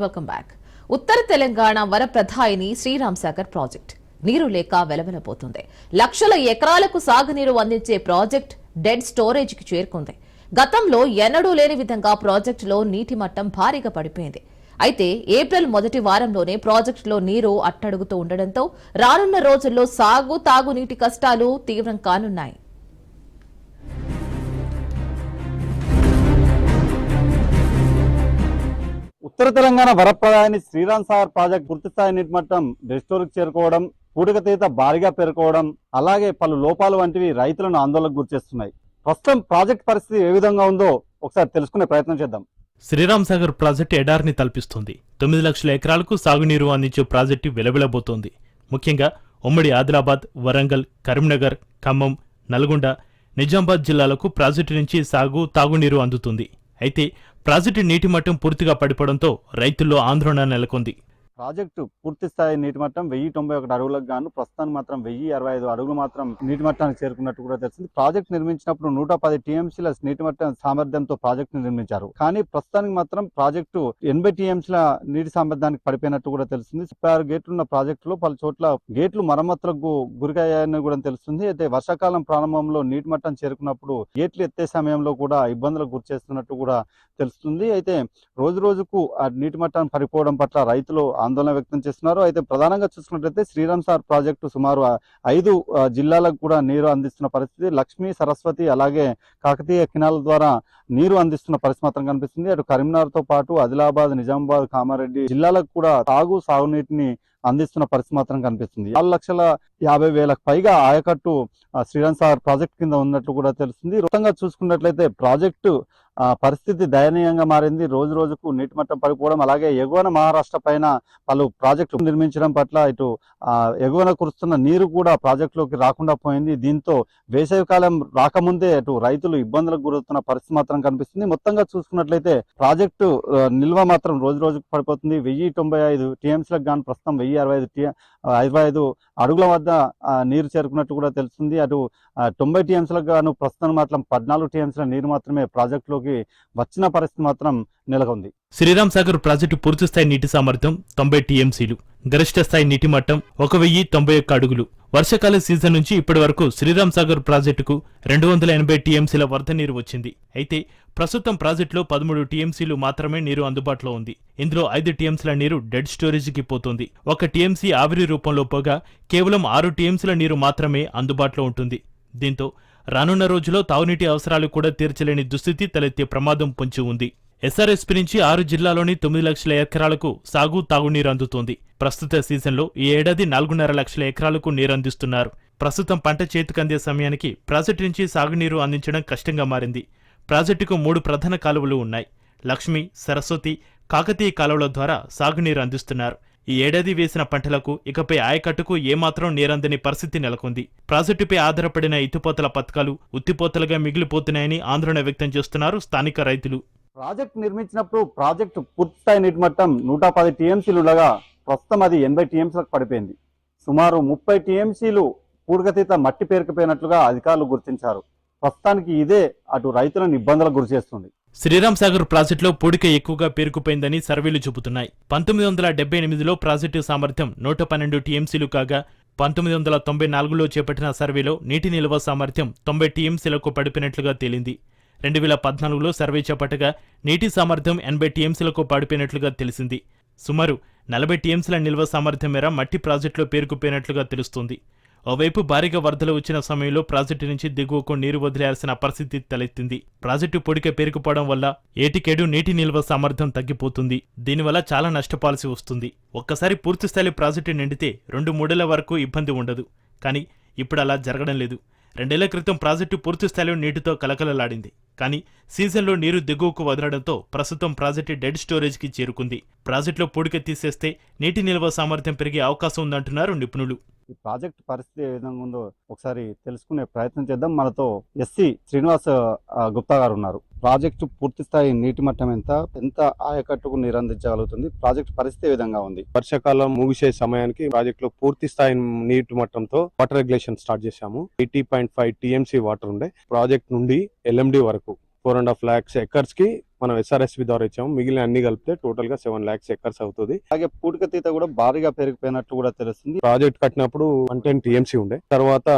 Welcome back ఉత్తర తెలంగాణ వరప్రధాయిని Sriram Sagar project. నీరు లేక వెలవెలబోతుంది. లక్షల ఎకరాలకు సాగునీరు అందించే ప్రాజెక్ట్ డెడ్ స్టోరేజ్కి చేరుకుంది. గతంలో ఎన్నడూ లేని విధంగా ప్రాజెక్టులో నీటి మట్టం భారీగా పడిపోయింది. అయితే ఏప్రిల్ మొదటి వారంలోనే ప్రాజెక్టులో నీరు అట్టడుగుతూ ఉండడంతో రానున్న రోజుల్లో సాగు తాగునీటి కష్టాలు తీవ్రం కానున్నాయి. ఉత్తర తెలంగాణ వరప్రదాయాన్ని శ్రీరామ్ సాగర్ ప్రాజెక్ట్ పూర్తిస్థాయి నిర్మట్టం మట్టం రెస్టోర్కి చేరుకోవడం పూడికతీత భారీగా పేరుకోవడం అలాగే పలు లోపాలు వంటివి రైతులను ఆందోళనకు గురిచేస్తున్నాయి ప్రస్తుతం ప్రాజెక్ట్ పరిస్థితి ఏ విధంగా ఉందో ఒకసారి తెలుసుకునే ప్రయత్నం చేద్దాం. శ్రీరామ్ సాగర్ ప్రాజెక్టు ఎడారిని తలపిస్తుంది. తొమ్మిది లక్షల ఎకరాలకు సాగునీరు అందించే ప్రాజెక్టు వెలవెలబోతోంది. ముఖ్యంగా ఉమ్మడి ఆదిలాబాద్ వరంగల్ కరీంనగర్ ఖమ్మం నల్గొండ నిజామాబాద్ జిల్లాలకు ప్రాజెక్టు నుంచి సాగు తాగునీరు అందుతుంది. అయితే ప్రాజెక్టు నీటి మట్టం పూర్తిగా పడిపోవడంతో రైతుల్లో ఆందోళన నెలకొంది. ప్రాజెక్టు పూర్తి స్థాయి నీటి మట్టం వెయ్యి తొంభై ఒకటి అడుగులకు గాను ప్రస్తుతానికి మాత్రం వెయ్యి అరవై ఐదు అడుగులు మాత్రం నీటి మట్టానికి చేరుకున్నట్టు కూడా తెలిసింది ప్రాజెక్ట్ నిర్మించినప్పుడు నూట పది టీఎంసీల నీటి మట్టం సామర్థ్యంతో ప్రాజెక్టు నిర్మించారు. కానీ ప్రస్తుతానికి మాత్రం ప్రాజెక్టు ఎనభై టీఎంసీల నీటి సామర్థ్యానికి పడిపోయినట్టు కూడా తెలిసింది ముప్పై ఆరు గేట్లు ఉన్న ప్రాజెక్టులో పలు చోట్ల గేట్లు మరమ్మతులకు గురికయ్యాయని కూడా తెలుస్తుంది. అయితే వర్షాకాలం ప్రారంభంలో నీటి మట్టం చేరుకున్నప్పుడు గేట్లు ఎత్తే సమయంలో కూడా ఇబ్బందులకు గురి చేస్తున్నట్టు కూడా తెలుస్తుంది. అయితే రోజు రోజుకు ఆ నీటి మట్టాన్ని పడిపోవడం పట్ల రైతులు ఆందోళన వ్యక్తం చేస్తున్నారు. అయితే ప్రధానంగా చూసుకున్నట్లయితే శ్రీరామ్ సార్ ప్రాజెక్టు సుమారు ఐదు జిల్లాలకు కూడా నీరు అందిస్తున్న పరిస్థితి. లక్ష్మీ సరస్వతి అలాగే కాకతీయ కినాల ద్వారా నీరు అందిస్తున్న పరిస్థితి మాత్రం కనిపిస్తుంది. అటు కరీంనగర్తో పాటు ఆదిలాబాద్ నిజామాబాద్ కామారెడ్డి జిల్లాలకు కూడా తాగు సాగునీటిని అందిస్తున్న పరిస్థితి మాత్రం కనిపిస్తుంది. ఆరు లక్షల యాభై వేలకు పైగా ఆయకట్టు ఆ, శ్రీరామ్ సాగర్ ప్రాజెక్ట్ కింద ఉన్నట్లు కూడా తెలుస్తుంది. మొత్తంగా చూసుకున్నట్లయితే ప్రాజెక్టు పరిస్థితి దయనీయంగా మారింది. రోజు రోజుకు నీటి మట్టం పడిపోవడం అలాగే ఎగువన మహారాష్ట్ర పైన పలు ప్రాజెక్టు నిర్మించడం పట్ల ఇటు ఎగువన కురుస్తున్న నీరు కూడా ప్రాజెక్టులోకి రాకుండా పోయింది. దీంతో వేసవికాలం రాకముందే అటు రైతులు ఇబ్బందులకు గురవుతున్న పరిస్థితి మాత్రం కనిపిస్తుంది. మొత్తంగా చూసుకున్నట్లయితే ప్రాజెక్టు నిల్వ మాత్రం రోజు రోజుకు పడిపోతుంది. వెయ్యి తొంభై ఐదు టీఎంసీలకు గాను ప్రస్తుతం వెయ్యి అరవై ఐదు టీ అరవై ఐదు అడుగుల వద్ద నీరు చేరుకున్నట్టు కూడా తెలుస్తుంది. అటు తొంభై టీఎంసీలకు గాను ప్రస్తుతం మాత్రం పద్నాలుగు టీఎంసీల నీరు మాత్రమే ప్రాజెక్టులోకి వచ్చిన పరిస్థితి మాత్రం నెలకొంది. శ్రీరామ్ సాగర్ ప్రాజెక్టు పూర్తిస్థాయి నీటి సామర్థ్యం తొంభై టీఎంసీలు. గరిష్ట స్థాయి నీటి మట్టం ఒక వెయ్యి తొంభై ఒక్క అడుగులు. వర్షాకాల సీజన్ నుంచి ఇప్పటి వరకు శ్రీరామ్ సాగర్ ప్రాజెక్టుకు రెండు వందల ఎనభై టీఎంసీల వరద నీరు వచ్చింది. అయితే ప్రస్తుతం ప్రాజెక్టులో పదమూడు టీఎంసీలు మాత్రమే నీరు అందుబాటులో ఉంది. ఇందులో ఐదు టీఎంసీల నీరు డెడ్ స్టోరేజీకి పోతుంది. ఒక టీఎంసీ ఆవిరి రూపంలో పోగా కేవలం ఆరు టీఎంసీల నీరు మాత్రమే అందుబాటులో ఉంటుంది. దీంతో రానున్న రోజులో తాగునీటి అవసరాలు కూడా తీర్చలేని దుస్థితి తలెత్తే ప్రమాదం పొంచి ఉంది. ఎస్ఆర్ఎస్పీ నుంచి ఆరు జిల్లాలోని తొమ్మిది లక్షల ఎకరాలకు సాగు తాగునీరు అందుతోంది. ప్రస్తుత సీజన్లో ఈ ఏడాది నాలుగున్నర లక్షల ఎకరాలకు నీరు అందిస్తున్నారు ప్రస్తుతం పంట చేతికందే సమయానికి ప్రాజెక్టు నుంచి సాగునీరు అందించడం కష్టంగా మారింది. ప్రాజెక్టుకు మూడు ప్రధాన కాలువలు ఉన్నాయి. లక్ష్మి సరస్వతి కాకతీయ కాలువల ద్వారా సాగునీరు అందిస్తున్నారు. ఈ ఏడాది వేసిన పంటలకు ఇకపై ఆయకట్టుకు ఏమాత్రం నీరందని పరిస్థితి నెలకొంది. ప్రాజెక్టుపై ఆధారపడిన ఇతిపోతల పథకాలు ఉత్తిపోతలుగా మిగిలిపోతున్నాయని ఆందోళన వ్యక్తం చేస్తున్నారు స్థానిక రైతులు. ప్రాజెక్ట్ నిర్మించినప్పుడు ప్రాజెక్టు పూర్తిస్థాయి నీటి మట్టం నూట పది టీఎంసీలు ఉండగా ప్రస్తుతం అది ఎనభై టీఎంసీలకు పడిపోయింది. సుమారు ముప్పై టీఎంసీలు పూర్గతీత మట్టి పేరుకుపోయినట్లుగా అధికారులు గుర్తించారు. ప్రస్తుతానికి ఇదే అటు రైతులను ఇబ్బందులకు గురి చేస్తుంది. శ్రీరామ్ సాగర్ ప్రాజెక్టులో పూడిక ఎక్కువగా పేరుకుపోయిందని సర్వేలు చూపుతున్నాయి. పంతొమ్మిది వందల డెబ్బై ఎనిమిదిలో ప్రాజెక్టు సామర్థ్యం నూట పన్నెండు టీఎంసీలు కాగా పంతొమ్మిది వందల తొంభై నాలుగులో చేపట్టిన సర్వేలో నీటి నిల్వ సామర్థ్యం తొంభై టీఎంసీలకు పడిపోయినట్లుగా తేలింది. రెండు వేల పద్నాలుగులో సర్వే చేపట్టగా నీటి సామర్థ్యం ఎనభై టీఎంసీలకు పడిపోయినట్లుగా తెలిసింది. సుమారు నలభై టీఎంసీల నిల్వ సామర్థ్యం మేర మట్టి ప్రాజెక్టులో పేరుకుపోయినట్లుగా తెలుస్తుంది. ఓవైపు భారీగా వరదలు వచ్చిన సమయంలో ప్రాజెక్టు నుంచి దిగువకు నీరు వదిలేయాల్సిన పరిస్థితి తలెత్తింది. ప్రాజెక్టు పొడిక పేరుకుపోవడం వల్ల ఏటికేడు నీటి నిల్వ సామర్థ్యం తగ్గిపోతుంది. దీనివల్ల చాలా నష్టపాల్సి వస్తుంది. ఒక్కసారి పూర్తిస్థాయి ప్రాజెక్టు నిండితే రెండు మూడేళ్ళ వరకు ఇబ్బంది ఉండదు. కానీ ఇప్పుడు అలా జరగడం లేదు. రెండేళ్ళ క్రితం ప్రాజెక్టు పూర్తి స్థాయిలో నీటితో కలకలలాడింది. కానీ సీజన్లో నీరు దిగువకు వదలడంతో ప్రస్తుతం ప్రాజెక్టు డెడ్ స్టోరేజ్కి చేరుకుంది. ప్రాజెక్టులో పూడిక తీసేస్తే నీటి నిల్వ సామర్థ్యం పెరిగే అవకాశం ఉందంటున్నారు నిపుణులు. ఈ ప్రాజెక్ట్ పరిస్థితి ఏ విధంగా ఉందో ఒకసారి తెలుసుకునే ప్రయత్నం చేద్దాం. మనతో ఎస్సి శ్రీనివాస్ గుప్తా గారు ఉన్నారు. ప్రాజెక్టు పూర్తి స్థాయి నీటి మట్టం ఎంత? ఎంత ఆయకట్టుకు నీరు అందించగలుగుతుంది ప్రాజెక్ట్ పరిస్థితి విధంగా ఉంది? వర్షాకాలం ముగిసే సమయానికి ప్రాజెక్ట్లో పూర్తి స్థాయి నీటి మట్టంతో వాటర్ రెగ్యులేషన్ స్టార్ట్ చేశాము. Eighty point five TMC water ఉండే ప్రాజెక్ట్ నుండి ఎల్ఎండి వరకు ఫోర్ అండ్ హాఫ్ లాక్స్ ఎకర్స్కి మనం ఎస్ఆర్ఎస్పి ద్వారా ఇచ్చాము. మిగిలిన అన్ని కలిపితే టోటల్గా సెవెన్ ల్యాక్స్ ఎకర్స్ అవుతుంది. అలాగే పూడికతీత కూడా భారీగా పెరిగిపోయినట్లు కూడా తెలుస్తుంది. ప్రాజెక్ట్ కట్టినప్పుడు వన్ టెన్ టీఎంసీ ఉండే. తర్వాత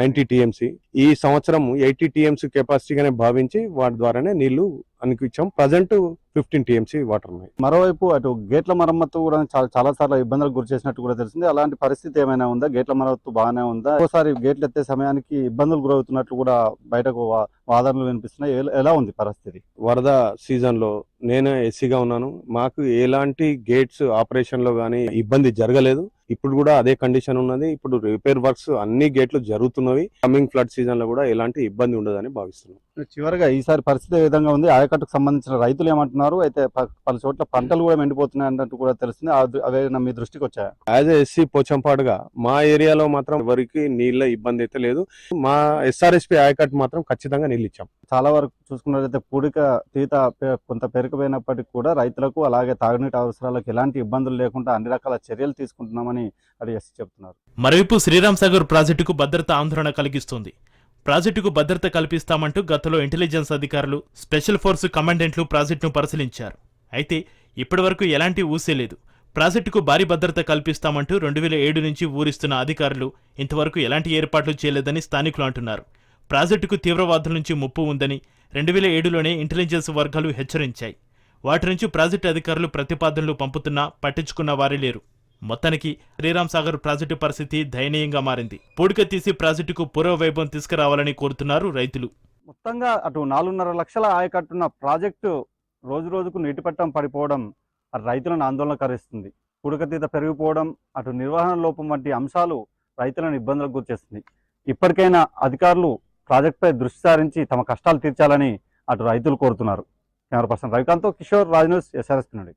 నైన్టీ టీఎంసీ ఈ సంవత్సరం ఎయిటీ టీఎంసీ కెపాసిటీగానే భావించి వాటి ద్వారానే నీళ్ళు అనిపించాం. ప్రజెంట్ ఫిఫ్టీన్ టీఎంసీ వాటర్ ఉన్నాయి. మరోవైపు అటు గేట్ల మరమ్మతు కూడా చాలా చాలా సార్లు ఇబ్బందులకు గురి చేసినట్టు కూడా తెలిసింది అలాంటి పరిస్థితి ఏమైనా ఉందా? గేట్ల మరమ్మతు బాగానే ఉందా? ఒకసారి గేట్లు ఎత్తే సమయానికి ఇబ్బందులు గురవుతున్నట్లు కూడా బయటకు వాదనలు వినిపిస్తున్నాయి. ఎలా ఉంది పరిస్థితి? వరద సీజన్లో నేనే ఎస్సీగా ఉన్నాను. మాకు ఎలాంటి గేట్స్ ఆపరేషన్లో గానీ ఇబ్బంది జరగలేదు. ఇప్పుడు కూడా అదే కండిషన్ ఉన్నది. ఇప్పుడు రిపేర్ వర్క్స్ అన్ని గేట్లు జరుగుతున్నవి. కమింగ్ ఫ్లడ్ సీజన్లో కూడా ఎలాంటి ఇబ్బంది ఉండదని భావిస్తున్నాం. చివరిగా ఈసారి పరిస్థితి విధంగా ఉంది? ఆయకట్టుకు సంబంధించిన రైతులు ఏమంటున్నారు? అయితే పలు చోట్ల పంటలు కూడా ఎండిపోతున్నాయి అన్నట్టు కూడా తెలిసింది అవే మీ దృష్టికి వచ్చాయి? యాజ్ ఎస్సీ పోచంపాడుగా మా ఏరియాలో మాత్రం ఎవరికి నీళ్ళ ఇబ్బంది అయితే లేదు. మా ఎస్ఆర్ఎస్పి ఆయకట్ మాత్రం ఖచ్చితంగా నీళ్ళు ఇచ్చాం. చాలా వరకు చూసుకున్నట్లయితే పూడిక తీత కొంత లేకపోయినప్పటికీ కూడా రైతులకు అలాగే తాగునీటి అవసరాలకు ఎలాంటి ఇబ్బందులు లేకుండా అన్ని రకాల చర్యలు తీసుకుంటున్నామని అది చెప్తున్నారు. మరోవైపు శ్రీరామ్ సాగర్ ప్రాజెక్టుకు భద్రత ఆందోళన కలిగిస్తుంది. ప్రాజెక్టుకు భద్రత కల్పిస్తామంటూ గతంలో ఇంటెలిజెన్స్ అధికారులు స్పెషల్ ఫోర్స్ కమాండెంట్లు ప్రాజెక్టును పరిశీలించారు. అయితే ఇప్పటివరకు ఎలాంటి ఊసే లేదు. ప్రాజెక్టుకు భారీ భద్రత కల్పిస్తామంటూ రెండు వేల ఏడు నుంచి ఊరిస్తున్న అధికారులు ఇంతవరకు ఎలాంటి ఏర్పాట్లు చేయలేదని స్థానికులు అంటున్నారు. ప్రాజెక్టుకు తీవ్రవాదుల నుంచి ముప్పు ఉందని రెండు వేల ఏడులోనే ఇంటెలిజెన్స్ వర్గాలు హెచ్చరించాయి. వాటి నుంచి ప్రాజెక్టు అధికారులు ప్రతిపాదనలు పంపుతున్నా పట్టించుకున్న వారే లేరు. మొత్తానికి శ్రీరామ్ సాగర్ ప్రాజెక్టు పరిస్థితి దయనీయంగా మారింది. పూడిక తీసి ప్రాజెక్టుకు పూర్వవైభవం తీసుకురావాలని కోరుతున్నారు రైతులు. మొత్తంగా అటు నాలుగున్నర లక్షల ఆయకట్టున్న ప్రాజెక్టు రోజు రోజుకు నీటిపట్టం పడిపోవడం రైతులను ఆందోళన కరిస్తుంది. పూడికతీత పెరిగిపోవడం అటు నిర్వహణ లోపం వంటి అంశాలు రైతులను ఇబ్బందులకు గురిచేస్తుంది ఇప్పటికైనా అధికారులు ప్రాజెక్టుపై దృష్టి సారించి తమ కష్టాలు తీర్చాలని అటు రైతులు కోరుతున్నారు. Camera person Ravikanth Kishore Raj news SRS నుండి